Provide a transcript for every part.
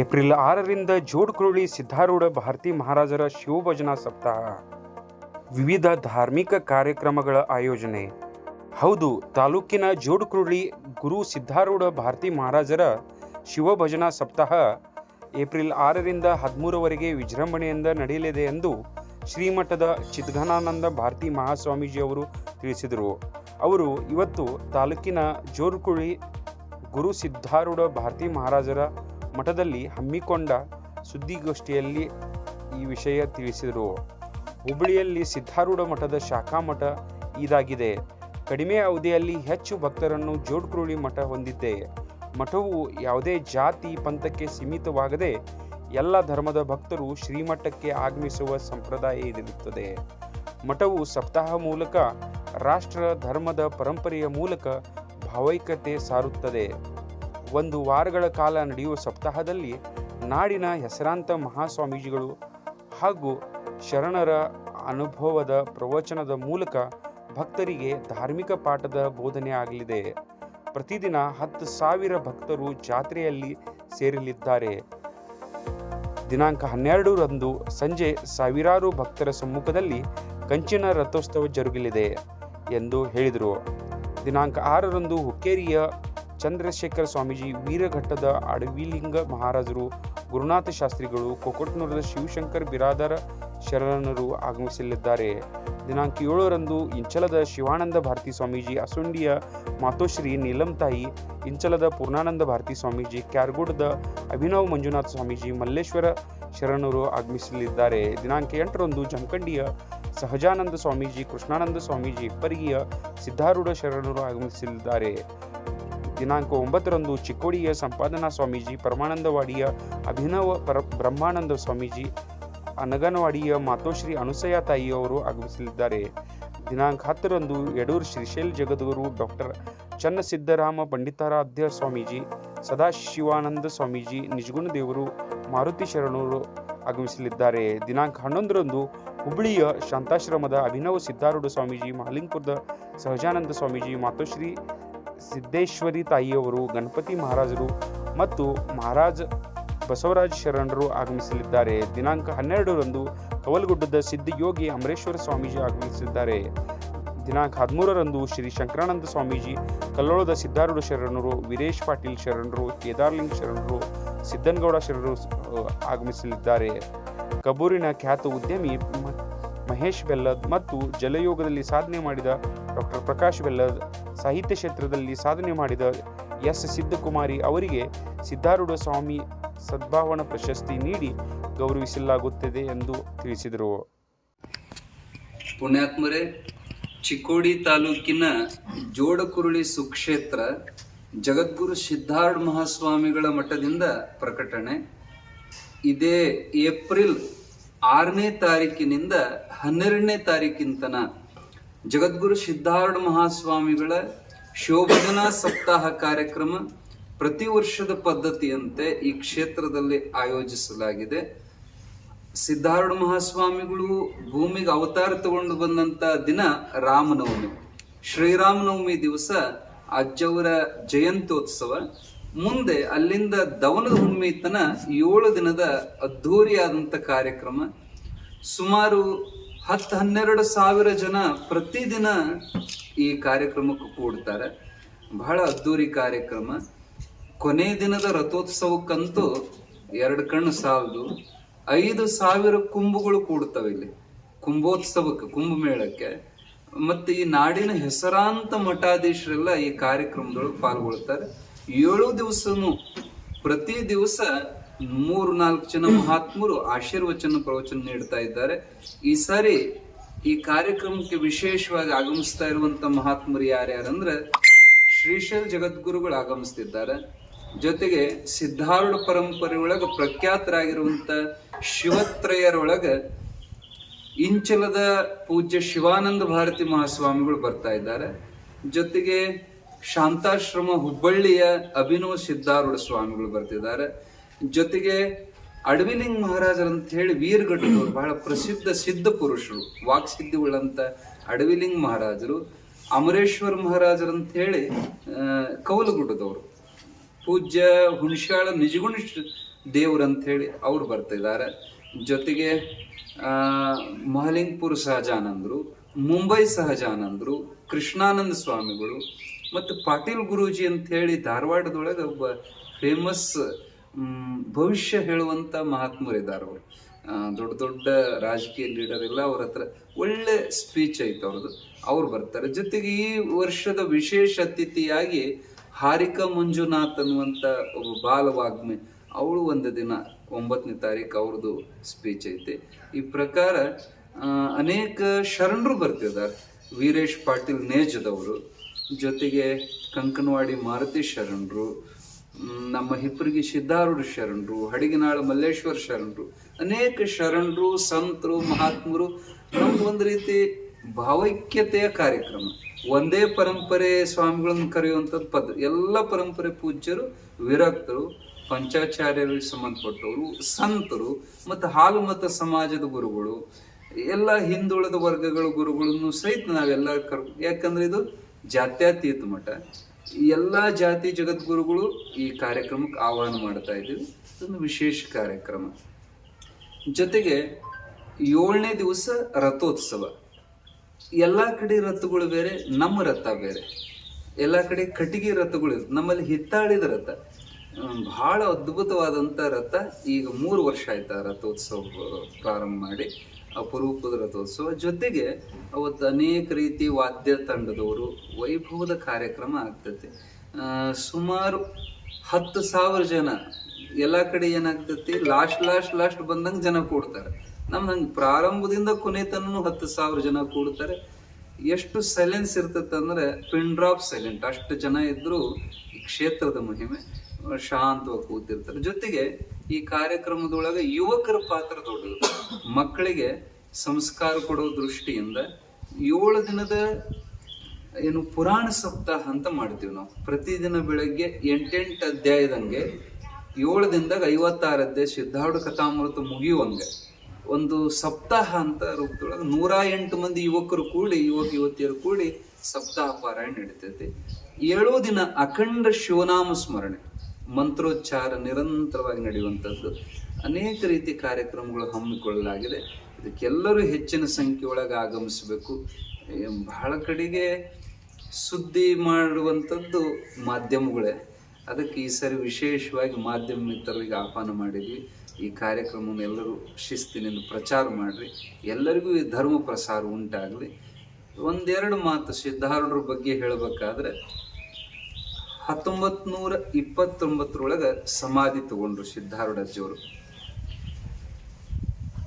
April ಆರರಿಂದ ಜೋಡ್ಕುರುಳಿ ಸಿದ್ಧಾರೂಢ ಭಾರತಿ ಮಹಾರಾಜರ ಶಿವಭಜನಾ ಸಪ್ತಾಹ. ವಿವಿಧ ಧಾರ್ಮಿಕ ಕಾರ್ಯಕ್ರಮಗಳ ಆಯೋಜನೆ. ಹೌದು, ತಾಲೂಕಿನ ಜೋಡ್ಕುರುಳಿ ಗುರು ಸಿದ್ಧಾರೂಢ ಭಾರತಿ ಮಹಾರಾಜರ ಶಿವಭಜನಾ ಸಪ್ತಾಹ ಏಪ್ರಿಲ್ ಆರರಿಂದ ಹದಿಮೂರವರೆಗೆ ವಿಜೃಂಭಣೆಯಿಂದ ನಡೆಯಲಿದೆ ಎಂದು ಶ್ರೀಮಠದ ಚಿದ್ಘನಾನಂದ ಭಾರತಿ ಮಹಾಸ್ವಾಮೀಜಿ ಅವರು ತಿಳಿಸಿದರು. ಅವರು ಇವತ್ತು ತಾಲೂಕಿನ ಜೋರ್ಕುಳಿ ಗುರು ಸಿದ್ಧಾರೂಢ ಭಾರತಿ ಮಹಾರಾಜರ ಮಠದಲ್ಲಿ ಹಮ್ಮಿಕೊಂಡ ಸುದ್ದಿಗೋಷ್ಠಿಯಲ್ಲಿ ಈ ವಿಷಯ ತಿಳಿಸಿದರು. ಹುಬ್ಬಳ್ಳಿಯಲ್ಲಿ ಸಿದ್ಧಾರೂಢ ಮಠದ ಶಾಖಾ ಮಠ ಇದಾಗಿದೆ. ಕಡಿಮೆ ಅವಧಿಯಲ್ಲಿ ಹೆಚ್ಚು ಭಕ್ತರನ್ನು ಜೋಡ್ಕುರುಳಿ ಮಠ ಹೊಂದಿದ್ದೆ ಮಠವು ಯಾವುದೇ ಜಾತಿ ಪಂಥಕ್ಕೆ ಸೀಮಿತವಾಗದೆ ಎಲ್ಲ ಧರ್ಮದ ಭಕ್ತರು ಶ್ರೀಮಠಕ್ಕೆ ಆಗಮಿಸುವ ಸಂಪ್ರದಾಯ ಇರುತ್ತದೆ. ಮಠವು ಸಪ್ತಾಹ ಮೂಲಕ ರಾಷ್ಟ್ರ ಧರ್ಮದ ಪರಂಪರೆಯ ಮೂಲಕ ಭಾವೈಕ್ಯತೆ ಸಾರುತ್ತದೆ. ಒಂದು ವಾರಗಳ ಕಾಲ ನಡೆಯುವ ಸಪ್ತಾಹದಲ್ಲಿ ನಾಡಿನ ಹೆಸರಾಂತ ಮಹಾಸ್ವಾಮೀಜಿಗಳು ಹಾಗೂ ಶರಣರ ಅನುಭವದ ಪ್ರವಚನದ ಮೂಲಕ ಭಕ್ತರಿಗೆ ಧಾರ್ಮಿಕ ಪಾಠದ ಬೋಧನೆ ಆಗಲಿದೆ. ಪ್ರತಿದಿನ ಹತ್ತು ಸಾವಿರ ಭಕ್ತರು ಜಾತ್ರೆಯಲ್ಲಿ ಸೇರಲಿದ್ದಾರೆ. ದಿನಾಂಕ ಹನ್ನೆರಡರಂದು ಸಂಜೆ ಸಾವಿರಾರು ಭಕ್ತರ ಸಮ್ಮುಖದಲ್ಲಿ ಕಂಚಿನ ರಥೋತ್ಸವ ಜರುಗಲಿದೆ ಎಂದು ಹೇಳಿದರು. ದಿನಾಂಕ ಆರರಂದು ಹುಕ್ಕೇರಿಯ ಚಂದ್ರಶೇಖರ ಸ್ವಾಮೀಜಿ ವೀರಘಟ್ಟದ ಅಡವಿಲಿಂಗ ಮಹಾರಾಜರು, ಗುರುನಾಥ ಶಾಸ್ತ್ರಿಗಳು, ಕೊಕಟ್ನೂರದ ಶಿವಶಂಕರ್ ಬಿರಾದರ ಶರಣರು ಆಗಮಿಸಲಿದ್ದಾರೆ. ದಿನಾಂಕ ಏಳರಂದು ಇಂಚಲದ ಶಿವಾನಂದ ಭಾರತಿ ಸ್ವಾಮೀಜಿ, ಅಸುಂಡಿಯ ಮಾತೋಶ್ರೀ ನೀಲಂತಾಯಿ, ಇಂಚಲದ ಪೂರ್ಣಾನಂದ ಭಾರತಿ ಸ್ವಾಮೀಜಿ, ಕ್ಯಾರ್ಗೋಡದ ಅಭಿನವ್ ಮಂಜುನಾಥ ಸ್ವಾಮೀಜಿ, ಮಲ್ಲೇಶ್ವರ ಶರಣರು ಆಗಮಿಸಲಿದ್ದಾರೆ. ದಿನಾಂಕ ಎಂಟರಂದು ಜಮಖಂಡಿಯ ಸಹಜಾನಂದ ಸ್ವಾಮೀಜಿ, ಕೃಷ್ಣಾನಂದ ಸ್ವಾಮೀಜಿ ಇಪ್ಪರಿಗಿಯ ಸಿದ್ಧಾರೂಢ ಶರಣರು ಆಗಮಿಸಲಿದ್ದಾರೆ. ದಿನಾಂಕ ಒಂಬತ್ತರಂದು ಚಿಕ್ಕೋಡಿಯ ಸಂಪಾದನಾ ಸ್ವಾಮೀಜಿ ಪರಮಾನಂದವಾಡಿಯ ಅಭಿನವ ಪರ ಬ್ರಹ್ಮಾನಂದ ಸ್ವಾಮೀಜಿ, ಅನಗನವಾಡಿಯ ಮಾತೋಶ್ರೀ ಅನುಸಯ ತಾಯಿಯವರು ಆಗಮಿಸಲಿದ್ದಾರೆ. ದಿನಾಂಕ ಹತ್ತರಂದು ಯಡೂರು ಶ್ರೀಶೈಲ್ ಜಗದ್ಗುರು ಡಾಕ್ಟರ್ ಚನ್ನಸಿದ್ದರಾಮ ಪಂಡಿತಾರಾಧ್ಯ ಸ್ವಾಮೀಜಿ, ಸದಾಶಿವಾನಂದ ಸ್ವಾಮೀಜಿ ನಿಜಗುಣ ದೇವರು ಮಾರುತಿ ಶರಣರು ಆಗಮಿಸಲಿದ್ದಾರೆ. ದಿನಾಂಕ ಹನ್ನೊಂದರಂದು ಹುಬ್ಬಳ್ಳಿಯ ಶಾಂತಾಶ್ರಮದ ಅಭಿನವ ಸಿದ್ಧಾರೂಢ ಸ್ವಾಮೀಜಿ ಮಹಾಲಿಂಗಪುರದ ಸಹಜಾನಂದ ಸ್ವಾಮೀಜಿ, ಮಾತೋಶ್ರೀ ಸಿದ್ದೇಶ್ವರಿ ತಾಯಿಯವರು, ಗಣಪತಿ ಮಹಾರಾಜರು ಮತ್ತು ಮಹಾರಾಜ ಬಸವರಾಜ ಶರಣರು ಆಗಮಿಸಲಿದ್ದಾರೆ. ದಿನಾಂಕ ಹನ್ನೆರಡರಂದು ಕವಲ್ಗುಡ್ಡದ ಸಿದ್ಧಯೋಗಿ ಅಮರೇಶ್ವರ ಸ್ವಾಮೀಜಿ ಆಗಮಿಸಲಿದ್ದಾರೆ. ದಿನಾಂಕ ಹದಿಮೂರರಂದು ಶ್ರೀ ಶಂಕರಾನಂದ ಸ್ವಾಮೀಜಿ, ಕಲ್ಲೋಳದ ಸಿದ್ಧಾರೂಢ ಶರಣರು, ವೀರೇಶ್ ಪಾಟೀಲ್ ಶರಣರು, ಕೇದಾರ್ಲಿಂಗ್ ಶರಣರು, ಸಿದ್ದನಗೌಡ ಶರಣರು ಆಗಮಿಸಲಿದ್ದಾರೆ. ಕಬೂರಿನ ಖ್ಯಾತ ಉದ್ಯಮಿ ಮಹೇಶ್ ಬೆಲ್ಲದ್ ಮತ್ತು ಜಲಯೋಗದಲ್ಲಿ ಸಾಧನೆ ಮಾಡಿದ ಡಾಕ್ಟರ್ ಪ್ರಕಾಶ್ ಬೆಲ್ಲದ್ ಸಾಹಿತ್ಯ ಕ್ಷೇತ್ರದಲ್ಲಿ ಸಾಧನೆ ಮಾಡಿದ ಎಸ್ ಸಿದ್ದಕುಮಾರಿ ಅವರಿಗೆ ಸಿದ್ಧಾರೂಢ ಸ್ವಾಮಿ ಸದ್ಭಾವನಾ ಪ್ರಶಸ್ತಿ ನೀಡಿ ಗೌರವಿಸಲಾಗುತ್ತದೆ ಎಂದು ತಿಳಿಸಿದರು. ಪುಣ್ಯಾತ್ಮರೆ, ಚಿಕ್ಕೋಡಿ ತಾಲೂಕಿನ ಜೋಡಕುರುಳಿ ಸುಕ್ಷೇತ್ರ ಜಗದ್ಗುರು ಸಿದ್ಧಾರ್ಢ ಮಹಾಸ್ವಾಮಿಗಳ ಮಠದಿಂದ ಪ್ರಕಟಣೆ. ಇದೇ ಏಪ್ರಿಲ್ ಆರನೇ ತಾರೀಕಿನಿಂದ ಹನ್ನೆರಡನೇ ತಾರೀಕಿನ ಜಗದ್ಗುರು ಸಿದ್ಧಾರೂಢ ಮಹಾಸ್ವಾಮಿಗಳ ಶೋಭನಾ ಸಪ್ತಾಹ ಕಾರ್ಯಕ್ರಮ ಪ್ರತಿ ವರ್ಷದ ಪದ್ಧತಿಯಂತೆ ಈ ಕ್ಷೇತ್ರದಲ್ಲಿ ಆಯೋಜಿಸಲಾಗಿದೆ. ಸಿದ್ಧಾರೂಢ ಮಹಾಸ್ವಾಮಿಗಳು ಭೂಮಿಗೆ ಅವತಾರ ತಗೊಂಡು ಬಂದಂತ ದಿನ ರಾಮನವಮಿ. ಶ್ರೀರಾಮನವಮಿ ದಿವಸ ಅಜ್ಜವರ ಜಯಂತ್ಯೋತ್ಸವ. ಮುಂದೆ ಅಲ್ಲಿಂದ ದವನದ ಹುಣ್ಣಿಮೆ ತನ ಏಳು ದಿನದ ಅದ್ಧೂರಿಯಾದಂಥ ಕಾರ್ಯಕ್ರಮ. ಸುಮಾರು ಹತ್ತು ಹನ್ನೆರಡು ಸಾವಿರ ಜನ ಪ್ರತಿದಿನ ಈ ಕಾರ್ಯಕ್ರಮಕ್ಕೆ ಕೂಡ್ತಾರೆ. ಬಹಳ ಅದ್ದೂರಿ ಕಾರ್ಯಕ್ರಮ. ಕೊನೆ ದಿನದ ರಥೋತ್ಸವಕ್ಕಂತೂ ಎರಡು ಕಣ್ಣು ಸಾಲದು ಐದು ಸಾವಿರ ಕುಂಭಗಳು ಕೂಡ್ತವೆ ಇಲ್ಲಿ. ಕುಂಭೋತ್ಸವಕ್ಕೆ, ಕುಂಭಮೇಳಕ್ಕೆ. ಮತ್ತು ಈ ನಾಡಿನ ಹೆಸರಾಂತ ಮಠಾಧೀಶರೆಲ್ಲ ಈ ಕಾರ್ಯಕ್ರಮದೊಳಗೆ ಪಾಲ್ಗೊಳ್ತಾರೆ. ಏಳು ದಿವಸನೂ ಪ್ರತಿ ದಿವಸ ಮೂರು ನಾಲ್ಕು ಜನ ಮಹಾತ್ಮರು ಆಶೀರ್ವಚನ ಪ್ರವಚನ ನೀಡ್ತಾ ಇದ್ದಾರೆ. ಈ ಸಾರಿ ಈ ಕಾರ್ಯಕ್ರಮಕ್ಕೆ ವಿಶೇಷವಾಗಿ ಆಗಮಿಸ್ತಾ ಇರುವಂತ ಮಹಾತ್ಮರು ಯಾರ್ಯಾರಂದ್ರೆ ಶ್ರೀಶೈಲ್ ಜಗದ್ಗುರುಗಳು ಆಗಮಿಸ್ತಿದ್ದಾರೆ. ಜೊತೆಗೆ ಸಿದ್ಧಾರೂಢ ಪರಂಪರೆ ಒಳಗೆ ಪ್ರಖ್ಯಾತರಾಗಿರುವಂತ ಶಿವತ್ರಯರೊಳಗ ಇಂಚಲದ ಪೂಜ್ಯ ಶಿವಾನಂದ ಭಾರತಿ ಮಹಾಸ್ವಾಮಿಗಳು ಬರ್ತಾ ಇದ್ದಾರೆ. ಜೊತೆಗೆ ಶಾಂತಾಶ್ರಮ ಹುಬ್ಬಳ್ಳಿಯ ಅಭಿನವ ಸಿದ್ಧಾರೂಢ ಸ್ವಾಮಿಗಳು ಬರ್ತಿದ್ದಾರೆ. ಜೊತೆಗೆ ಅಡವಿಲಿಂಗ್ ಮಹಾರಾಜರು ಅಂತ ಹೇಳಿ ವೀರಗಟ್ಟದವರು ಬಹಳ ಪ್ರಸಿದ್ಧ ಸಿದ್ಧ ಪುರುಷರು ವಾಕ್ಸಿದ್ಧಿ ಉಳ್ಳಂತ ಅಡವಿಲಿಂಗ್ ಮಹಾರಾಜರು ಅಮರೇಶ್ವರ ಮಹಾರಾಜರು ಅಂತ ಹೇಳಿ ಆ, ಕೌಲಗುಡ್ಡದವರು. ಪೂಜ್ಯ ಹುಣಶಾಳ ನಿಜಗುಣ ದೇವರು ಅಂತ ಹೇಳಿ ಅವ್ರು ಬರ್ತಿದ್ದಾರೆ ಜೊತೆಗೆ ಮಹಲಿಂಗ್ಪುರ್ ಸಹಜಾನಂದರು ಮುಂಬೈ ಸಹಜಾನಂದರು ಕೃಷ್ಣಾನಂದ ಸ್ವಾಮಿಗಳು ಮತ್ತು ಪಾಟೀಲ್ ಗುರೂಜಿ ಅಂತ ಹೇಳಿ ಧಾರವಾಡದೊಳಗೆ ಒಬ್ಬ ಫೇಮಸ್ ಭವಿಷ್ಯ ಹೇಳುವಂಥ ಮಹಾತ್ಮರಿದ್ದಾರೆ ಅವರು. ದೊಡ್ಡ ದೊಡ್ಡ ರಾಜಕೀಯ ಲೀಡರ್ ಎಲ್ಲ ಅವ್ರ ಹತ್ರ ಒಳ್ಳೆ ಸ್ಪೀಚ್ ಐತೆ ಅವ್ರದ್ದು. ಅವ್ರು ಬರ್ತಾರೆ. ಜೊತೆಗೆ ಈ ವರ್ಷದ ವಿಶೇಷ ಅತಿಥಿಯಾಗಿ ಹಾರಿಕಾ ಮಂಜುನಾಥ್ ಅನ್ನುವಂಥ ಒಬ್ಬ ಬಾಲವಾಗ್ಮೆ, ಅವಳು ಒಂದು ದಿನ ಒಂಬತ್ತನೇ ತಾರೀಕು ಅವ್ರದ್ದು ಸ್ಪೀಚ್ ಐತೆ. ಈ ಪ್ರಕಾರ ಅನೇಕ ಶರಣರು ಬರ್ತಿದ್ದಾರೆ. ವೀರೇಶ್ ಪಾಟೀಲ್ ನೇಜದವರು, ಜೊತೆಗೆ ಕಂಕನವಾಡಿ ಮಾರುತಿ ಶರಣರು ನಮ್ಮ ಹಿಪ್ಪರಿಗೆ ಸಿದ್ಧಾರೂಢ ಶರಣರು, ಹಡಿಗಿನಾಳ ಮಲ್ಲೇಶ್ವರ ಶರಣರು, ಅನೇಕ ಶರಣರು, ಸಂತರು, ಮಹಾತ್ಮರು, ನಮ್ದು ಒಂದು ರೀತಿ ಭಾವೈಕ್ಯತೆಯ ಕಾರ್ಯಕ್ರಮ. ಒಂದೇ ಪರಂಪರೆ ಸ್ವಾಮಿಗಳನ್ನು ಕರೆಯುವಂಥದ್ದು ಪದ, ಎಲ್ಲ ಪರಂಪರೆ ಪೂಜ್ಯರು, ವಿರಕ್ತರು ಪಂಚಾಚಾರ್ಯರಿಗೆ ಸಂಬಂಧಪಟ್ಟವರು, ಸಂತರು, ಮತ್ತು ಹಾಲು ಮತ ಸಮಾಜದ ಗುರುಗಳು, ಎಲ್ಲ ಹಿಂದುಳಿದ ವರ್ಗಗಳ ಗುರುಗಳನ್ನು ಸಹಿತ ನಾವೆಲ್ಲ ಕರ್ ಯಾಕಂದ್ರೆ ಇದು ಜಾತ್ಯತೀತ ಮಠ. ಎಲ್ಲಾ ಜಾತಿ ಜಗದ್ಗುರುಗಳು ಈ ಕಾರ್ಯಕ್ರಮಕ್ಕೆ ಆಹ್ವಾನ ಮಾಡ್ತಾ ಇದ್ದೀವಿ. ಇದೊಂದು ವಿಶೇಷ ಕಾರ್ಯಕ್ರಮ. ಜೊತೆಗೆ ಏಳನೇ ದಿವಸ ರಥೋತ್ಸವ. ಎಲ್ಲ ಕಡೆ ರಥಗಳು ಬೇರೆ, ನಮ್ಮ ರಥ ಬೇರೆ. ಎಲ್ಲ ಕಡೆ ಕಟ್ಟಿಗೆ ರಥಗಳು ನಮ್ಮಲ್ಲಿ ಹಿತ್ತಾಳಿದ ರಥ. ಬಹಳ ಅದ್ಭುತವಾದಂತ ರಥ ಈಗ ಮೂರು ವರ್ಷ ಆಯ್ತು ಆ ರಥೋತ್ಸವ ಪ್ರಾರಂಭ ಮಾಡಿ ಅಪರೂಪದ ರಥೋತ್ಸವ. ಜೊತೆಗೆ ಅವತ್ತು ಅನೇಕ ರೀತಿ ವಾದ್ಯ ತಂಡದವರು ವೈಭವದ ಕಾರ್ಯಕ್ರಮ ಆಗ್ತೈತಿ ಸುಮಾರು ಹತ್ತು ಸಾವಿರ ಜನ, ಎಲ್ಲ ಕಡೆ ಏನಾಗ್ತೈತಿ ಲಾಸ್ಟ್ ಲಾಸ್ಟ್ ಲಾಸ್ಟ್ ಬಂದಂಗೆ ಜನ ಕೂಡ್ತಾರೆ. ನಮ್ದು ಹಂಗೆ ಪ್ರಾರಂಭದಿಂದ ಕೊನೆ ತನೂ ಹತ್ತು ಸಾವಿರ ಜನ ಕೂಡ್ತಾರೆ. ಎಷ್ಟು ಸೈಲೆನ್ಸ್ ಇರ್ತೈತೆ ಅಂದ್ರೆ ಪಿನ್ ಡ್ರಾಪ್ ಸೈಲೆಂಟ್ ಅಷ್ಟು ಜನ ಇದ್ದರೂ ಕ್ಷೇತ್ರದ ಮಹಿಮೆ ಶಾಂತವಾಗಿ ಕೂತಿರ್ತಾರೆ. ಜೊತೆಗೆ ಈ ಕಾರ್ಯಕ್ರಮದೊಳಗೆ ಯುವಕರ ಪಾತ್ರ ದೊಡ್ಡದು. ಮಕ್ಕಳಿಗೆ ಸಂಸ್ಕಾರ ಕೊಡೋ ದೃಷ್ಟಿಯಿಂದ ಏಳು ದಿನದ ಏನು ಪುರಾಣ ಸಪ್ತಾಹ ಅಂತ ಮಾಡ್ತೀವಿ ನಾವು. ಪ್ರತಿದಿನ ಬೆಳಗ್ಗೆ ಎಂಟೆಂಟು ಅಧ್ಯಾಯದಂಗೆ ಏಳು ದಿನದಾಗ ಐವತ್ತಾರು ಅಧ್ಯಾಯ ಸಿದ್ಧಾರ್ಢ ಕಥಾಮೃತ ಮುಗಿಯುವಂಗೆ ಒಂದು ಸಪ್ತಾಹ ಅಂತ ರೂಪದೊಳಗೆ ನೂರ ಎಂಟು ಮಂದಿ ಯುವಕರು ಕೂಡಿ, ಯುವಕ ಯುವತಿಯರು ಕೂಡಿ ಸಪ್ತಾಹ ಪಾರಾಯಣ ನಡೀತೈತಿ. ಏಳು ದಿನ ಅಖಂಡ ಶಿವನಾಮ ಸ್ಮರಣೆ. ಮಂತ್ರೋಚ್ಚಾರ ನಿರಂತರವಾಗಿ ನಡೆಯುವಂಥದ್ದು. ಅನೇಕ ರೀತಿ ಕಾರ್ಯಕ್ರಮಗಳು ಹಮ್ಮಿಕೊಳ್ಳಲಾಗಿದೆ. ಇದಕ್ಕೆಲ್ಲರೂ ಹೆಚ್ಚಿನ ಸಂಖ್ಯೆಯೊಳಗೆ ಆಗಮಿಸಬೇಕು. ಏ, ಬಹಳ ಕಡೆಗೆ ಸುದ್ದಿ ಮಾಡುವಂಥದ್ದು ಮಾಧ್ಯಮಗಳೇ. ಅದಕ್ಕೆ ಈ ಸರಿ ವಿಶೇಷವಾಗಿ ಮಾಧ್ಯಮ ಮಿತ್ರರಿಗೆ ಆಹ್ವಾನ ಮಾಡಿದ್ವಿ. ಈ ಕಾರ್ಯಕ್ರಮವನ್ನು ಎಲ್ಲರೂ ಶಿಸ್ತಿನಿಂದ ಪ್ರಚಾರ ಮಾಡಿರಿ. ಎಲ್ಲರಿಗೂ ಈ ಧರ್ಮ ಪ್ರಸಾರ ಉಂಟಾಗಲಿ. ಒಂದೆರಡು ಮಾತು ಸಿದ್ಧಾರೂಢರ ಬಗ್ಗೆ ಹೇಳಬೇಕಾದ್ರೆ ಹತ್ತೊಂಬತ್ ನೂರ ಇಪ್ಪತ್ತೊಂಬತ್ತರೊಳಗ ಸಮಾಧಿ ತಗೊಂಡ್ರು ಸಿದ್ಧಾರೂಢಜ್ಜಿಯವರು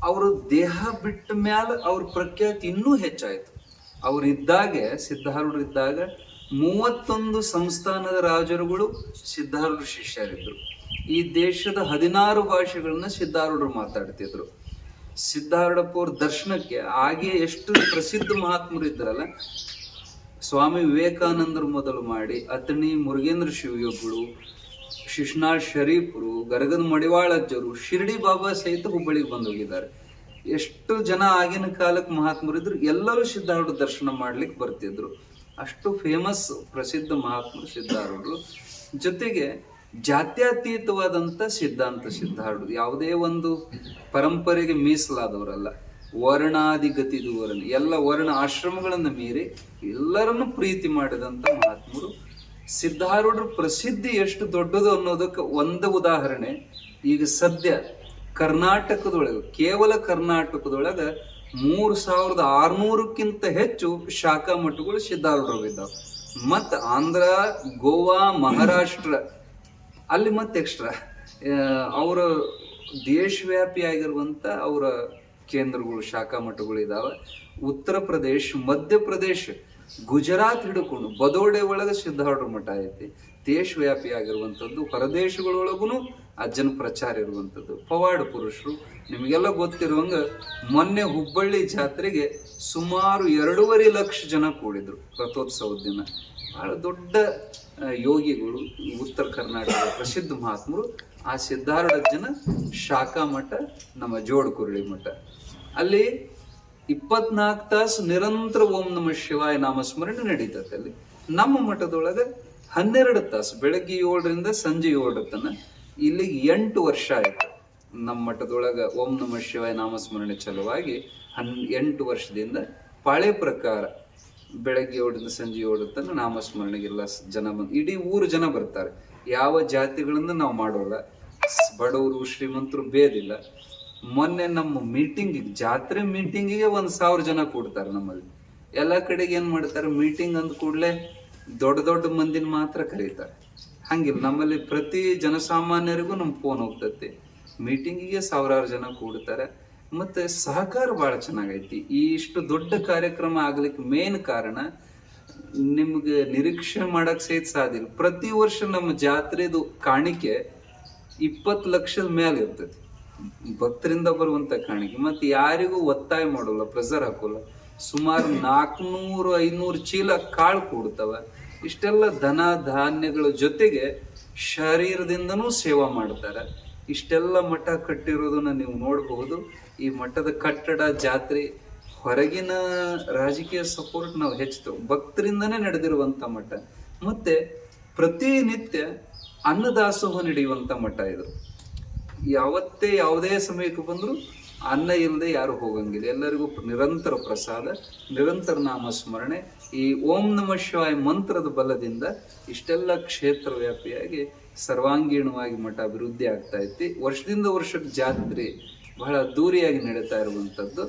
ಅವರು ದೇಹ ಬಿಟ್ಟ ಮ್ಯಾಲ ಅವ್ರ ಪ್ರಖ್ಯಾತಿ ಇನ್ನೂ ಹೆಚ್ಚಾಯ್ತು. ಅವರಿದ್ದಾಗೆ, ಸಿದ್ಧಾರೂಢರಿದ್ದಾಗ ಮೂವತ್ತೊಂದು ಸಂಸ್ಥಾನದ ರಾಜರುಗಳು ಸಿದ್ಧಾರೂಢ ಶಿಷ್ಯರಿದ್ರು. ಈ ದೇಶದ ಹದಿನಾರು ಭಾಷೆಗಳನ್ನ ಸಿದ್ಧಾರೂಢರು ಮಾತಾಡ್ತಿದ್ರು. ಸಿದ್ಧಾರೂಢಪ್ಪವ್ರ ದರ್ಶನಕ್ಕೆ ಹಾಗೆ ಎಷ್ಟು ಪ್ರಸಿದ್ಧ ಮಹಾತ್ಮರು ಇದ್ರಲ್ಲ ಸ್ವಾಮಿ ವಿವೇಕಾನಂದರು ಮೊದಲು ಮಾಡಿ ಅತ್ನಿ ಮುರುಗೇಂದ್ರ ಶಿವಯೋಗಿಗಳು ಶಿಶ್ನಾಳ್ ಶರೀಫರು, ಗರಗದ ಮಡಿವಾಳಜ್ಜರು, ಶಿರ್ಡಿ ಬಾಬಾ ಸಹಿತ ಹುಬ್ಬಳ್ಳಿಗೆ ಬಂದು ಹೋಗಿದ್ದಾರೆ. ಎಷ್ಟು ಜನ ಆಗಿನ ಕಾಲಕ್ಕೆ ಮಹಾತ್ಮರು ಇದ್ರು, ಎಲ್ಲರೂ ಸಿದ್ಧಾರೂಢ ದರ್ಶನ ಮಾಡ್ಲಿಕ್ಕೆ ಬರ್ತಿದ್ರು. ಅಷ್ಟು ಫೇಮಸ್ ಪ್ರಸಿದ್ಧ ಮಹಾತ್ಮರು ಸಿದ್ಧಾರೂಢರು. ಜೊತೆಗೆ ಜಾತ್ಯತೀತವಾದಂಥ ಸಿದ್ಧಾಂತ ಸಿದ್ಧಾರೂಢರು. ಯಾವುದೇ ಒಂದು ಪರಂಪರೆಗೆ ಮೀಸಲಾದವರಲ್ಲ. ವರ್ಣಾದಿಗತಿದು ವರ್ಣ. ಎಲ್ಲ ವರ್ಣ ಆಶ್ರಮಗಳನ್ನು ಮೀರಿ ಎಲ್ಲರನ್ನು ಪ್ರೀತಿ ಮಾಡಿದಂಥ ಮಹಾತ್ಮರು. ಸಿದ್ಧಾರೂಢರ ಪ್ರಸಿದ್ಧಿ ಎಷ್ಟು ದೊಡ್ಡದು ಅನ್ನೋದಕ್ಕೆ ಒಂದು ಉದಾಹರಣೆ. ಈಗ ಸದ್ಯ ಕರ್ನಾಟಕದೊಳಗೆ, ಕೇವಲ ಕರ್ನಾಟಕದೊಳಗೆ ಮೂರು ಸಾವಿರದ ಆರ್ನೂರಕ್ಕಿಂತ ಹೆಚ್ಚು ಶಾಖಾ ಮಠಗಳು ಸಿದ್ಧಾರೂಢರು ಇದ್ದಾವೆ ಮತ್ತು ಆಂಧ್ರ, ಗೋವಾ, ಮಹಾರಾಷ್ಟ್ರ, ಅಲ್ಲಿ ಮತ್ತೆ ಎಕ್ಸ್ಟ್ರಾ ಅವರ ದೇಶವ್ಯಾಪಿ ಆಗಿರುವಂತ ಅವರ ಕೇಂದ್ರಗಳು, ಶಾಖಾ ಮಠಗಳು ಇದಾವೆ. ಉತ್ತರ ಪ್ರದೇಶ್ ಮಧ್ಯಪ್ರದೇಶ ಗುಜರಾತ್ ಹಿಡ್ಕೊಂಡು ಬದೋಡೆ ಒಳಗೆ ಸಿದ್ಧಾರೂಢ ಮಠ ಐತಿ. ದೇಶವ್ಯಾಪಿ ಆಗಿರುವಂಥದ್ದು ಹೊರದೇಶಗಳೊಳಗೂ ಅಜ್ಜನ ಪ್ರಚಾರ ಇರುವಂಥದ್ದು. ಪವಾಡ ಪುರುಷರು, ನಿಮಗೆಲ್ಲ ಗೊತ್ತಿರುವಂಗೆ ಮೊನ್ನೆ ಹುಬ್ಬಳ್ಳಿ ಜಾತ್ರೆಗೆ ಸುಮಾರು ಎರಡೂವರೆ ಲಕ್ಷ ಜನ ಕೂಡಿದ್ರು ರಥೋತ್ಸವದ ದಿನ. ಬಹಳ ದೊಡ್ಡ ಯೋಗಿಗಳು ಉತ್ತರ ಕರ್ನಾಟಕದ ಪ್ರಸಿದ್ಧ ಮಹಾತ್ಮರು ಆ ಸಿದ್ಧಾರೂಢ ಜನ ಶಾಖಾ ಮಠ, ನಮ್ಮ ಜೋಡ್ ಕುರುಳಿ ಮಠ. ಅಲ್ಲಿ ಇಪ್ಪತ್ನಾಲ್ಕು ತಾಸು ನಿರಂತರ ಓಂ ನಮ ಶಿವಾಯ ನಾಮಸ್ಮರಣೆ ನಡೀತದೆ ಅಲ್ಲಿ. ನಮ್ಮ ಮಠದೊಳಗೆ ಹನ್ನೆರಡು ತಾಸು, ಬೆಳಗ್ಗೆ ಏಳರಿಂದ ಸಂಜೆ ಏಳರ ತನಕ ಇಲ್ಲಿಗೆ ಎಂಟು ವರ್ಷ ಆಯ್ತು. ನಮ್ಮ ಮಠದೊಳಗೆ ಓಂ ನಮ ಶಿವಾಯ ನಾಮಸ್ಮರಣೆ ಚಲುವಾಗಿ ಹನ್, ಎಂಟು ವರ್ಷದಿಂದ ಪಾಳೆ ಪ್ರಕಾರ ಬೆಳಗ್ಗೆ ಏಳರಿಂದ ಸಂಜೆ ಏಳರ ತನಕ ನಾಮಸ್ಮರಣೆಗೆಲ್ಲ ಜನ ಬಂದು, ಇಡೀ ಊರು ಜನ ಬರ್ತಾರೆ. ಯಾವ ಜಾತಿಗಳನ್ನು ನಾವು ಮಾಡೋಲ್ಲ. ಬಡವರು ಶ್ರೀಮಂತರು ಬೇರಿಲ್ಲ. ಮೊನ್ನೆ ನಮ್ಮ ಮೀಟಿಂಗ್ ಜಾತ್ರೆ ಮೀಟಿಂಗಿಗೆ ಒಂದು ಸಾವಿರ ಜನ ಕೂಡ್ತಾರೆ ನಮ್ಮಲ್ಲಿ. ಎಲ್ಲ ಕಡೆಗೆ ಏನ್ ಮಾಡ್ತಾರೆ? ಮೀಟಿಂಗ್ ಅಂದ ಕೂಡಲೇ ದೊಡ್ಡ ದೊಡ್ಡ ಮಂದಿನ ಮಾತ್ರ ಕರೀತಾರೆ. ಹಂಗಿಲ್ಲ, ನಮ್ಮಲ್ಲಿ ಪ್ರತಿ ಜನಸಾಮಾನ್ಯರಿಗೂ ನಮ್ಮ ಫೋನ್ ಹೋಗ್ತೈತಿ. ಮೀಟಿಂಗಿಗೆ ಸಾವಿರಾರು ಜನ ಕೂಡ್ತಾರೆ. ಮತ್ತೆ ಸಹಕಾರ ಬಹಳ ಚೆನ್ನಾಗೈತಿ. ಈ ಇಷ್ಟು ದೊಡ್ಡ ಕಾರ್ಯಕ್ರಮ ಆಗ್ಲಿಕ್ಕೆ ಮೇನ್ ಕಾರಣ ನಿಮ್ಗೆ ನಿರೀಕ್ಷೆ ಮಾಡಕ್ಕೆ ಸಹಿತ ಸಾಧ್ಯ ಪ್ರತಿ ವರ್ಷ ನಮ್ಮ ಜಾತ್ರೆದು ಕಾಣಿಕೆ ಇಪ್ಪತ್ತು ಲಕ್ಷದ ಮೇಲೆ ಇರ್ತೈತಿ. ಭಕ್ತರಿಂದ ಬರುವಂತ ಕಾಣಿಕೆ. ಮತ್ತೆ ಯಾರಿಗೂ ಒತ್ತಾಯ ಮಾಡೋಲ್ಲ ಪ್ರೆಸರ್ ಹಾಕೋಲ್ಲ. ಸುಮಾರು ನಾಲ್ಕುನೂರು ಐನೂರು ಚೀಲ ಕಾಳು ಕೂಡ್ತವ. ಇಷ್ಟೆಲ್ಲ ಧನ ಧಾನ್ಯಗಳ ಜೊತೆಗೆ ಶರೀರದಿಂದನೂ ಸೇವಾ ಮಾಡ್ತಾರೆ. ಇಷ್ಟೆಲ್ಲ ಮಠ ಕಟ್ಟಿರೋದನ್ನ ನೀವು ನೋಡಬಹುದು. ಈ ಮಠದ ಕಟ್ಟಡ, ಜಾತ್ರೆ, ಹೊರಗಿನ ರಾಜಕೀಯ ಸಪೋರ್ಟ್ ನಾವು ಹೆಚ್ಚುತ್ತೇವೆ ಭಕ್ತರಿಂದನೇ ನಡೆದಿರುವಂತ ಮಠ. ಮತ್ತೆ ಪ್ರತಿನಿತ್ಯ ಅನ್ನದಾಸೋಹ ನಡೆಯುವಂಥ ಮಠ ಇದು. ಯಾವತ್ತೇ ಯಾವುದೇ ಸಮಯಕ್ಕೆ ಬಂದರೂ ಅನ್ನ ಇಲ್ಲದೆ ಯಾರು ಹೋಗಂಗಿಲ್ಲ. ಎಲ್ಲರಿಗೂ ನಿರಂತರ ಪ್ರಸಾದ, ನಿರಂತರ ನಾಮಸ್ಮರಣೆ. ಈ ಓಂ ನಮ ಶಿವಾಯ ಮಂತ್ರದ ಬಲದಿಂದ ಇಷ್ಟೆಲ್ಲ ಕ್ಷೇತ್ರ ವ್ಯಾಪಿಯಾಗಿ ಸರ್ವಾಂಗೀಣವಾಗಿ ಮಠ ಅಭಿವೃದ್ಧಿ ಆಗ್ತಾ ಐತಿ ವರ್ಷದಿಂದ ವರ್ಷಕ್ಕೆ ಜಾತ್ರೆ ಬಹಳ ದೂರಿಯಾಗಿ ನಡೀತಾ ಇರುವಂತದ್ದು.